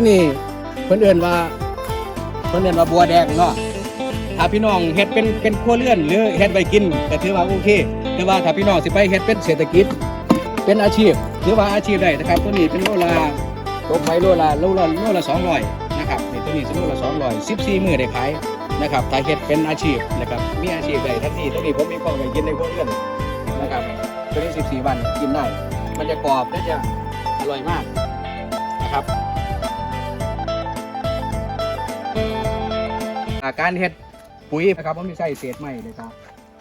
ตัวนี้เพิ่นเอิ้นว่า เพิ่นเอิ้นว่าบัวแดงเนาะถ้าพี่น้องเฮ็ดเป็นเป็นครัวเรือนหรือเฮ็ดไว้กินก็ถือว่าโอเค แต่ว่าถ้าพี่น้องสิไปเฮ็ดเป็นเศรษฐกิจ เป็นอาชีพถือว่าอาชีพได้นะครับตัวนี้เป็นโลละตกไปโลละโลละโลละ200นะครับนี่ตัวนี้สิโลละ200 14มื้อได้ขายนะครับถ้าเฮ็ดเป็นอาชีพนะครับมีอาชีพได้ทันทีตัวนี้ผมมีของไว้กินในครัวเรือนนะครับตัวนี้14วันกินได้ มันจะกรอบและจะอร่อยมากนะครับ อาการเฮ็ดปุ๋ยนะครับผมมีใส่เศษไม้เลยครับ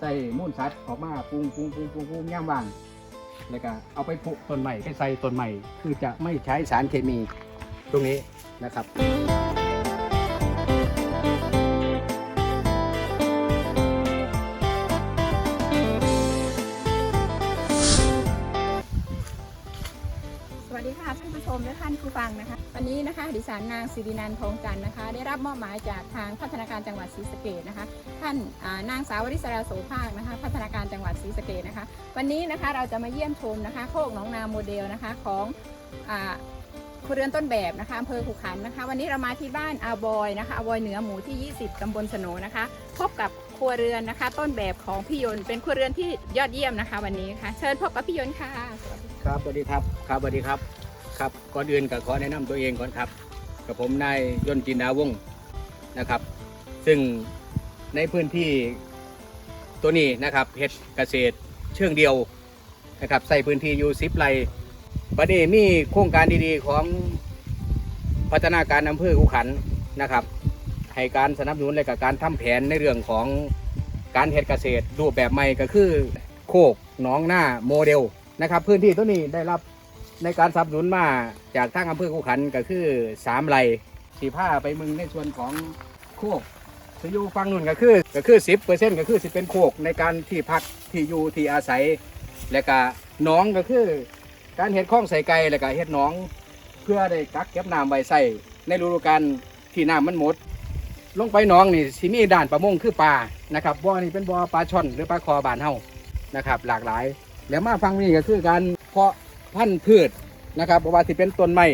ใส่มูลสัตว์ออกมาปรุงปรุงปรุงปรุงปรุงย่างว่างแล้วก็เอาไปปลูกต้นใหม่ไปใส่ต้นใหม่ คือจะไม่ใช้สารเคมีตรงนี้นะครับ ดีค่ะท่านผู้ชมและท่านผู้ฟังนะคะ วันนี้นะคะดิฉันนางสิรินันทองจันนะคะ ได้รับมอบหมายจากทางพัฒนาการจังหวัดศรีสะเกษนะคะ ท่านนางสาวริศราโสภาคนะคะ พัฒนาการจังหวัดศรีสะเกษนะคะ วันนี้นะคะเราจะมาเยี่ยมชมนะคะ โคกหนองนาโมเดลนะคะของครัวเรือนต้นแบบนะคะอำเภอขุขันนะคะ วันนี้เรามาที่บ้านอาบอยนะคะอาบอยเหนือหมู่ที่ 20 ตำบลสนนะคะ พบกับครัวเรือนนะคะ ต้นแบบของพี่ยนต์เป็นครัวเรือนที่ยอดเยี่ยมนะคะ วันนี้ค่ะ เชิญพบกับพี่ยนต์ค่ะ ครับสวัสดีครับ ครับสวัสดีครับ ครับก่อนอื่นก็ขอแนะนำตัวเองก่อนครับกับผมนายยนต์จินดาวงศ์นะครับ ซึ่งในพื้นที่ตัวนี้นะครับเฮ็ดเกษตรเชิงเดียวนะครับใส่พื้นที่อยู่สิบไร่บัดนี้มีโครงการดีๆของพัฒนาการอำเภอขุขันนะครับ ให้การสนับสนุนและกับการทำแผนในเรื่องของการเฮ็ดเกษตรรูปแบบใหม่ก็คือโคกหนองหน้าโมเดลนะครับ พื้นที่ตัวนี้ได้รับ ในการสนับสนุนมาจากทางอำเภอขุขันก็คือสามไร่สีผ้าไปมึงในส่วนของโคกจะอยู่ฟังนู่นก็คือก็คือสิบเปอร์เซ็นต์ก็คือสิเป็นโคกในการที่พักที่อยู่ที่อาศัย และก็น้องก็คือ การเฮ็ดคลองใส่ไก่และก็เฮ็ดน้อง เพื่อได้กักเก็บน้ำไว้ใส่ในฤดูกาลที่น้ำมันหมด ลงไปน้องนี่สิมีด่านประมงคือปลานะครับบ่อนี่เป็นบ่อปลาช่อนหรือปลาคอบานเฮานะครับ หลากหลาย แล้วมาฟังนี่ก็คือการเพาะ พันธุ์พืชนะครับว่าสิเป็นต้นไม้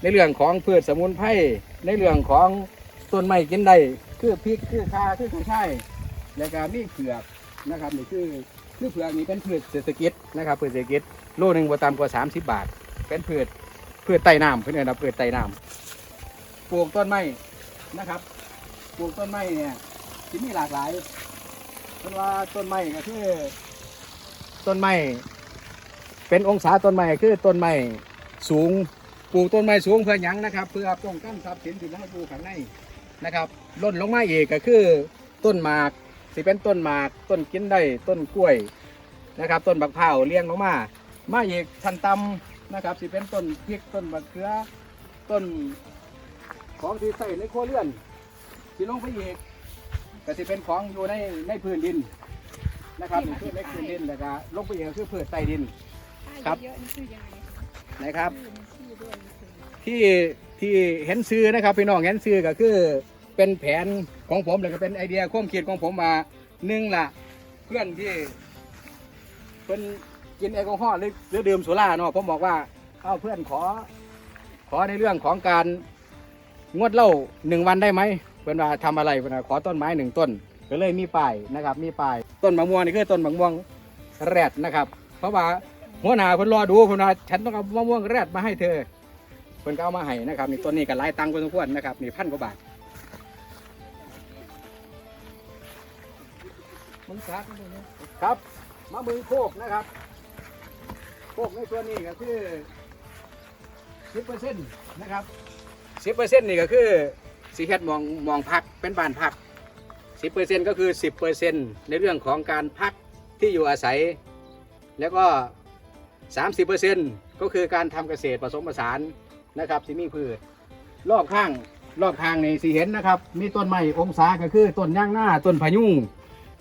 ในเรื่องของพืชสมุนไพรในเรื่องของต้นไม้กินได้คือพริกคือข่าคือกระชายแล้วก็มีเผือกนะครับนี่คือคือเผือกนี่เป็นพืชเศรษฐกิจนะครับพืชเศรษฐกิจโลหนึ่งบ่ต่ำกว่า 30 บาท เป็นพืชพืชไต่น้ำเพื่อนเอนว่าพืชไต่น้ำปลูกต้นไม้นะครับปลูกต้นไม้เนี่ยที่มีหลากหลายเพราะว่าต้นไม้ก็คือต้นไม้ เป็นองศาต้นไม้คือต้นไม้สูงปลูกต้นไม้สูงเพื่อหยังนะครับ เพื่อป้องกันทรัพย์สินที่เราปลูกข้างในนะครับล่นลงมาอีกก็คือต้นหมากสิเป็นต้นหมากต้นกินได้ต้นกล้วยนะครับ ต้นบักเผาเลี้ยงลงมา มาอีกชั้นต่ำนะครับ สิเป็นต้นพริกต้นมะเขือต้นของที่ใส่ในครัวเรือน สิลงไปอีกก็สิเป็นของอยู่ในในพื้นดินนะครับนี่คือในพื้นดินแล้วก็ลงไปอีกก็คือพืชใต้ดิน ครับ เยอะนี่คือยังไงคะนะครับ ชื่อมันชื่อด้วยนี่คือที่ที่เห็นซื้อนะครับพี่น้องเห็นซื้อก็คือเป็นแผนของผมแล้วก็เป็นไอเดียความคิดของผมมาหนึ่งละเพื่อนที่เป็นกินแอลกอฮอล์หรือหรือดื่มสุราเนาะผมบอกว่าเอาเพื่อนขอ ขอในเรื่องของการงดเหล้าหนึ่งวันได้ไหมเพื่อนว่าทำอะไรเพื่อนว่าขอต้นไม้หนึ่งต้นก็เลยมีป้ายนะครับ มีป้ายต้นมะม่วงนี่คือต้นมะม่วงแรดนะครับ เพราะว่า หัวหน้าเพิ่นรอดูเพิ่นว่าฉันต้องเอามะม่วงแรดมาให้เธอเพิ่นก็เอามาให้นะครับนี่ต้นนี้ก็หลายตังค์พอสมควรนะครับนี่พันกว่าบาทมันครับครับมะมือโคกนะครับ โคกในส่วนนี้ก็คือสิบเปอร์เซ็นต์นะครับสิบเปอร์เซ็นต์นี่ก็คือสีเฮ็ดมองมองพักเป็นบ้านพักสิบเปอร์เซ็นต์ก็คือสิบเปอร์เซ็นต์ในเรื่องของการพักที่อยู่อาศัย แล้วก็ สามสิบเปอร์เซ็นต์ก็คือการทำเกษตรผสมผสานนะครับที่มีพืชรอบข้างรอบข้างในสีเห็นนะครับ มีต้นไม้องศาก็คือต้นย่างหน้าต้นพะยุง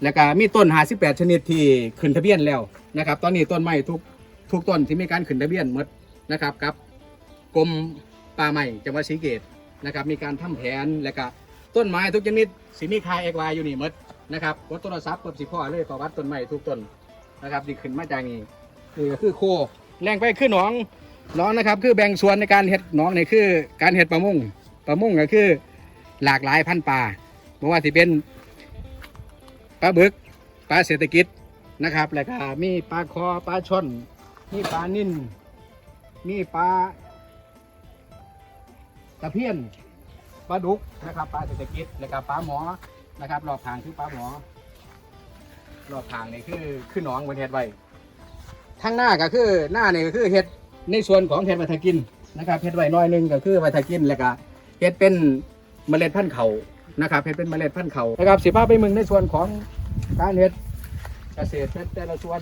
แล้วก็มีต้นหาสิบแปดชนิดที่ขึ้นทะเบียนแล้วนะครับ ตอนนี้ต้นไม้ทุกทุกต้นที่มีการขึ้นทะเบียนหมดนะครับกับกรมป่าไม้จังหวัดศรีเกตนะครับ มีการทำแผนแล้วก็ต้นไม้ทุกชนิดสิมีคายเอกวายอยู่นี่หมดนะครับกดโทรศัพท์กดสิพ่อเลยประวัติต้นไม้ทุกต้นนะครับที่ขึ้นมาจากนี่ นี่ก็คือโคแรงไปขึ้นหนองน้องนะครับ คือแบ่งส่วนในการเห็ดน้องนี่คือการเห็ดประมงประมงก็คือหลากหลายพันปลาไม่ว่าที่เป็นปลาบึกปลาเศรษฐกิจนะครับแล้วก็มีปลาคอปลาช่อนมีปลานิ่นมีปลาตะเพียนปลาดุกนะครับปลาเศรษฐกิจแล้วก็ปลาหมอนะครับรอบทางคือปลาหมอรอบทางนี่คือคือหน้องบนเห็ดไว้ ทางหน้าก็คือหน้านี่ก็คือเห็ดในส่วนของเห็ดไว้ทากินนะครับเห็ดไว้น้อยหนึงก็คือไว้ทากินแล้วก็เห็ดเป็นเมล็ดพันธุ์เขานะครับเห็ดเป็นเมล็ดพันธุ์เขานะครับสิบ้าไปมึงในส่วนของการเห็ดเกษตรแต่ละส่วน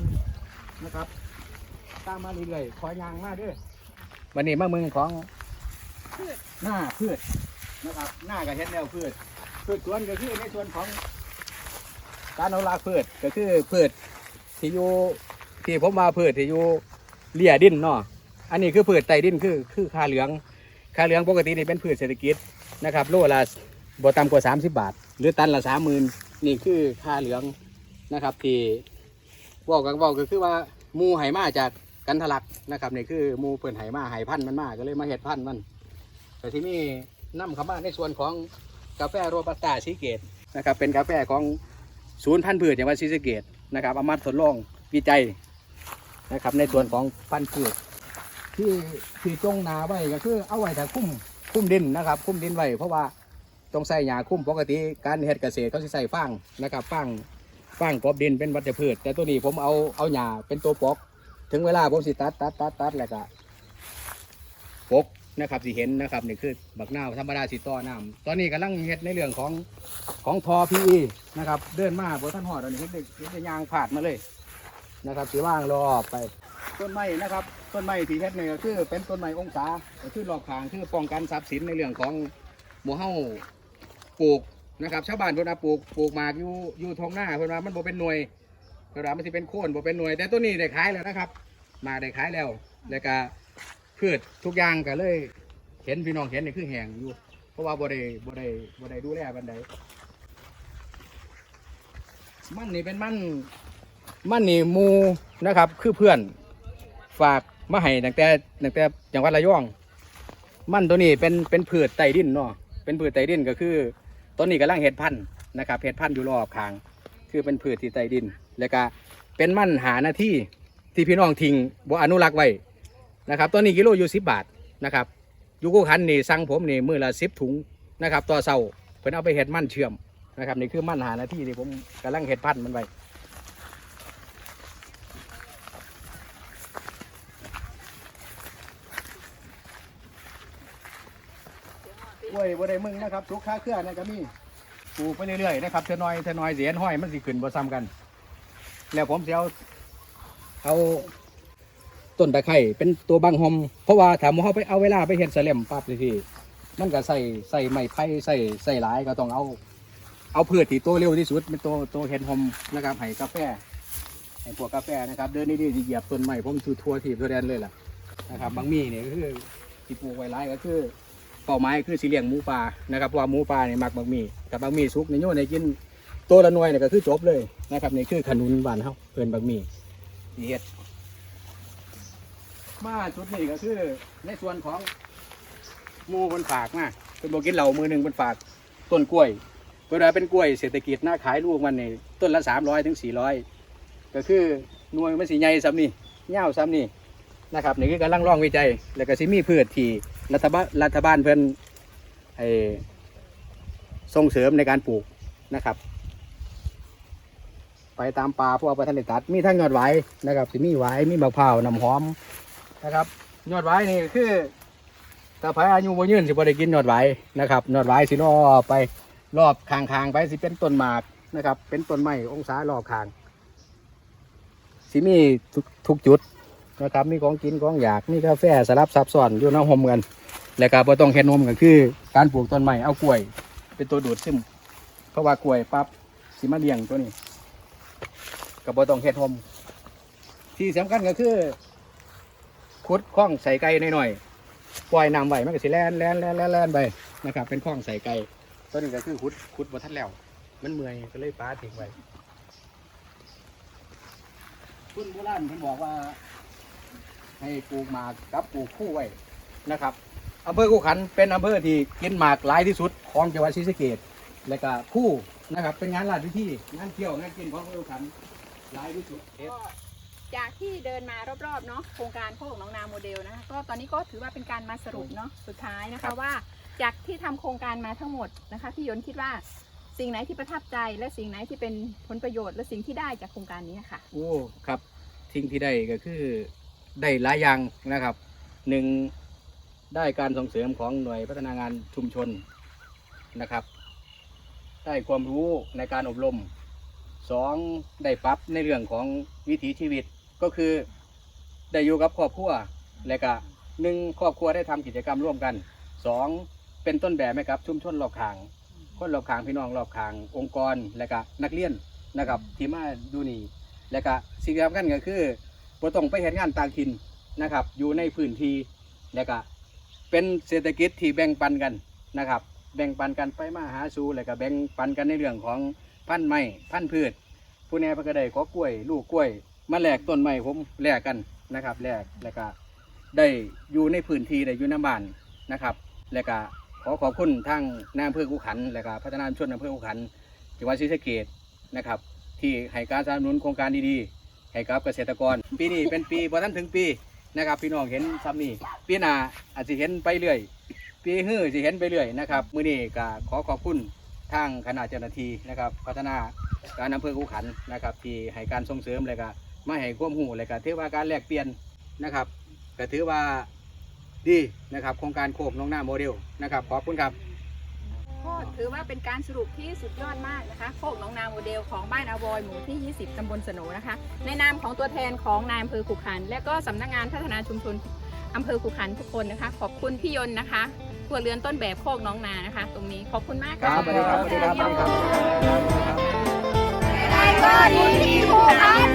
นะครับตามมาเรื่อยๆขอยางมาเด้วยวันนี้มาเมืองของหน้าพืชนะครับหน้ากับเห็ดแนวพืชพืชสวนก็คือในส่วนของการเอาลาพืชก็คือพืชที่อยู่ ที่ผมมาพืชที่อยู่เลี่ยดินเนาะอันนี้คือพืชไตดินคือคือคาเหลืองคาเหลืองปกตินี่เป็นพืชเศรษฐกิจนะครับโลละบ่ต่ำกว่า 30 บาท หรือตันละสามหมื่นนี่คือคาเหลืองนะครับที่บอกกันบอกก็คือว่ามูไหมาจากกันทะลักนะครับนี่คือมูเปิ่นไหมาไหพันธุ์มันมากก็เลยมาเห็ดพันธุ์มัน แต่ที่นี่นํเข้ามาในส่วนของกาแฟโรบัสต้าซีเกตนะครับเป็นกาแฟของศูนย์พันธุ์พืชจังหวัดศรีสเกษนะครับเอามาทดลองวิจัย นะครับ ในส่วนของพันธุ์พืชที่ที่จงนาไว้ก็คือเอาไว้แต่คุ้มคุ้มดินนะครับ คุ้มดินไว้เพราะว่าต้องใส่หญ้าคุ้มปกติการเฮ็ดเกษตรเขาสิใส่ฟางนะครับฟางฟางกอบดินเป็นวัชพืช แต่ตัวนี้ผมเอาเอาหญ้าเป็นตัวปก ถึงเวลาผมสิตัดตัดตัดตัดแล้วก็ปกนะครับสิเห็นนะครับนี่คือบักหน้าธรรมดาสิต่อน้ำตอนนี้กำลังเฮ็ดในเรื่องของของทอพีนะครับ เดินมาบนท่านหอดอันนี้เห็นได้เห็นได้ยางผาดมาเลย นะครับสีว่างรอไป ต้นไม้นะครับ ต้นไม้ที่เฮ็ดเนี่ยก็คือเป็นต้นไม้องศาก็คือรอบขางคือป้องกันทรัพย์สินในเรื่องของหมู่เฮาปลูกนะครับชาวบ้านเพิ่นว่าปลูกปลูกหมากอยู่อยู่ท้องหน้าเพิ่นว่ามันบ่เป็นหน่วยเพิ่นว่ามันสิเป็นโค่นบ่เป็นหน่วย แต่ต้นนี้ได้ขายแล้วนะครับ มาได้ขายแล้วแล้วก็พืชทุกอย่างก็เลย เห็นพี่น้องเห็นนี่คือแห้งอยู่ เพราะว่าบ่ได้บ่ได้บ่ได้ดูแลปานใดมันนี่เป็นมัน มันนี่มูนะครับ คือเพื่อนฝากมาให้ตั้งแต่ตั้งแต่จังหวัดระยอง มันตัวนี้เป็นเป็นพืชไต่ดินเนาะเป็นพืชไต่ดินก็คือต้นนี้กำลังเห็ดพันธุ์นะครับเห็ดพันธุ์อยู่รอบข้าง คือเป็นพืชที่ไต่ดิน แล้วก็เป็นมันหาหน้าที่ที่พี่น้องทิ้งบ่อนุรักษ์ไว้นะครับตัวนี้กิโลอยู่สิบบาทนะครับอยูกูคันนี่สั่งผมนี่มือละสิบถุงนะครับต่อเสาเพิ่นเอาไปเห็ดมันเชื่อมนะครับนี่คือมันหาหน้าที่ที่ผมกำลังเห็ดพันธุ์มันไว้ กล้วยบ่ได้มึงนะครับทุกค้าเครื่อนะก็มีปลูกไปเรื่อยๆนะครับเทนอยเทนอยเสียนห้อยมันสิขึ้นบ่ซ้ำกัน แล้วผมจะเอาเอาต้นตะไคร้เป็นตัวบังหอมเพราะว่าถ้าหมเขาไปเอาเวลาไปเห็ดสะเลมปั๊บสิพี่มันก็ใส่ใส่ไม้ไผ่ใส่ใส่หลายก็ต้องเอา เอาพืชที่โตเร็วที่สุดเป็นตัวตัวเห็ดหอมนะครับให้กาแฟให้พวกกาแฟนะครับ เดินนี่ดีเหยียบต้นไม้ผมทั่วทีบทั่วแดนเลยล่ะนะครับบางมีเนี่ยก็คือที่ปลูกไว้หลายก็คือ เป้าหมายคือสีเลี้ยงหมูป่านะครับเพราะว่าหมูป่าเนี่ยมักบางมีกับบางมีสุกในโยนในกินตัวละหน่วยเนี่ยก็คือจบเลยนะครับนี่คือขนุนบานเฮาเพิ่นบางมีที่เฮ็ดมาชุดนี้ก็คือในส่วนของหมูบนฝากมาเป็นบกกินเหล่ามือหนึ่งบนฝากต้นกล้วยเวลาเป็นกล้วยเศรษฐกิจนะขายลูกมันนี่ต้นละสามร้อยถึงสี่ร้อยก็คือหน่วยมันสีใหญ่ซ้ำนี่เง่าวซ้ำนี่นะครับนี่คือกำลังร่องวิจัย แล้วก็สิมีพืชที่ รัฐบาลรัฐบาลเพิ่อนไอ้ส่งเสริมในการปลูกนะครับ ไปตามป่าพวกประทานได้ตัดมีทั้งยอดไวายนะครับสิมีไวายมีมะพร้าวน้ำหอมนะครับ ยอดไวายนี่คือถ้าพายอายุบ่ยืนสิบ่ได้กินยอดไวายนะครับยอดไวายสิรอไปรอบคางๆไปสิเป็นต้นหมากนะครับ เป็นต้นไม้องศารอบคางสิมีทุกทุกจุด นะครับมีของกินของอยากมีกาแฟสลับซับซ้อนอยู่ในห่มกันแล้วก็บ่ต้องเฮ็ดนมกันคือ การปลูกต้นไม้เอากล้วย เป็นตัวดูดซึมเพราะว่ากล้วยปั๊บสิมาเลี้ยงตัวนี้ก็บ่ต้องเฮ็ดนมที่สำคัญก็คือขุดคล้องใส่ไก่หน่อยๆปล่อยน้ำไว้มันก็สิแล่นแล่นแล่นแล่นแล่นไปนะครับ เป็นคล้องใส่ไก่ตัวนี้ก็คือขุดขุดบ่ทันแล้ว มันเมื่อยก็เลยป้าทิ้งไว้คุณโบราณเพิ่นบอกว่า ให้ปลูกหมากกับปลูกคู่ไว้นะครับอำเภอคู่ขันเป็นอำเภอที่กินหมากหลายที่สุดของจังหวัดศรีสะเกษและก็คู่นะครับเป็นงานลาดพิธีงานเที่ยวงานกินของอำเภอคู่ขันหลายที่สุดก็จากที่เดินมารอบๆเนาะโครงการโคกหนองนาโมเดลนะคะก็ตอนนี้ก็ถือว่าเป็นการมาสรุปเนาะสุดท้ายนะครัคะบว่า จากที่ทำโครงการมาทั้งหมดนะคะพี่ยนต์คิดว่าสิ่งไหนที่ประทับใจและสิ่งไหนที่เป็นผลประโยชน์ และสิ่งที่ได้จากโครงการนี้ค่ะ โอ้ครับสิ่งที่ได้ก็คือ ได้หลายอย่างนะครับหนึ่งได้การส่งเสริมของหน่วยพัฒนางานชุมชนนะครับ ได้ความรู้ในการอบรมสองได้ปรับในเรื่องของวิถีชีวิตก็คือ ได้อยู่กับครอบครัวและก็หนึ่งครอบครัวได้ทำกิจกรรมร่วมกันสองเป็นต้นแบบให้กับชุมชนรอบข้าง คนรอบข้างพี่น้องรอบข้างองค์กรและก็นักเรียนนะครับที่มาดูนี่และก็สิ่งสำคัญก็คือ บ่ต้องไปเห็นงานต่างถิ่นนะครับ อยู่ในพื้นที่และก็เป็นเศรษฐกิจที่แบ่งปันกันนะครับ แบ่งปันกันไปมาหาสู่และก็แบ่งปันกันในเรื่องของพันธุ์ไม้พันธุ์พืช ผู้แน่เพนก็ได้ขอกล้วย ลูกกล้วยมาแลกต้นไม้ผมแลกกันนะครับแลกแล้วก็ได้อยู่ในพื้นที่ได้อยู่ในบ้านนะครับ แล้วก็ขอขอบคุณทางนายอำเภอกุขัน แล้วก็พัฒนาชุนอำเภอกุขันจังหวัดศรีสะเกษนะครับ ที่ให้การสนับสนุนโครงการดีๆ ให้กับเกษตรกร ปีนี้เป็นปีพอท่านถึงปีนะครับ พี่น้องเห็นซ้ำนี่ปีหน้าอาจจะเห็นไปเรื่อย ปีฮื้อจะเห็นไปเรื่อยนะครับมื้อนี้ก็ขอขอบคุณทางคณะเจ้าหน้าที่นะครับ พัฒนาการอำเภอกุขันนะครับที่ให้การส่งเสริมเลยก็มาให้ความรู้เลยก็ถือว่าการแลกเปลี่ยนนะครับก็ถือว่าดีนะครับโครงการโคกน้องหน้าโมเดลนะครับขอบคุณครับ ก็ถือว่าเป็นการสรุปที่สุดยอดมากนะคะโคกหนองนาโมเดลของบ้านอาวอยหมู่ที่ 20 ตำบลสโหนนะคะ ในนามของตัวแทนของนายอำเภอขุขัน และก็สำนักงานพัฒนาชุมชนอำเภอขุขันทุกคนนะคะ ขอบคุณพี่ยนต์นะคะครัวเรือนต้นแบบโคกหน้องนานะคะ ตรงนี้ขอบคุณมากครัค่ะบสวัสดีครับสวัสดีครับสวัสดีครับได้ก็ดีที่ขุขัน